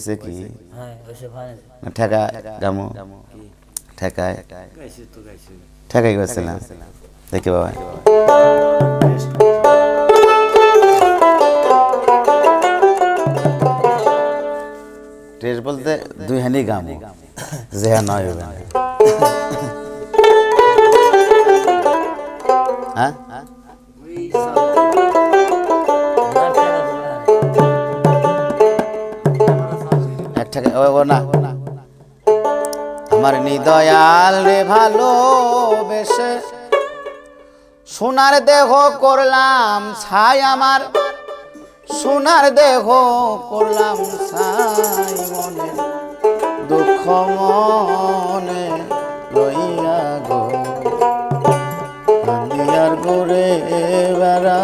হয়েছে কি হ্যাঁ ঠেকা গামু ঠেকায় ঠেকাই গেছিলাম দেখি বাবা টেস বলতে দুই হানি গামু যেহা নয় হবে না। হ্যাঁ আমার নিদয়াল রে ভালো বেশে সোনার দেহ করলাম ছাই আমার, সোনার দেহ করলাম ছাই মনে। দুঃখ মনে লইয়া গো আর গোরে বেড়া।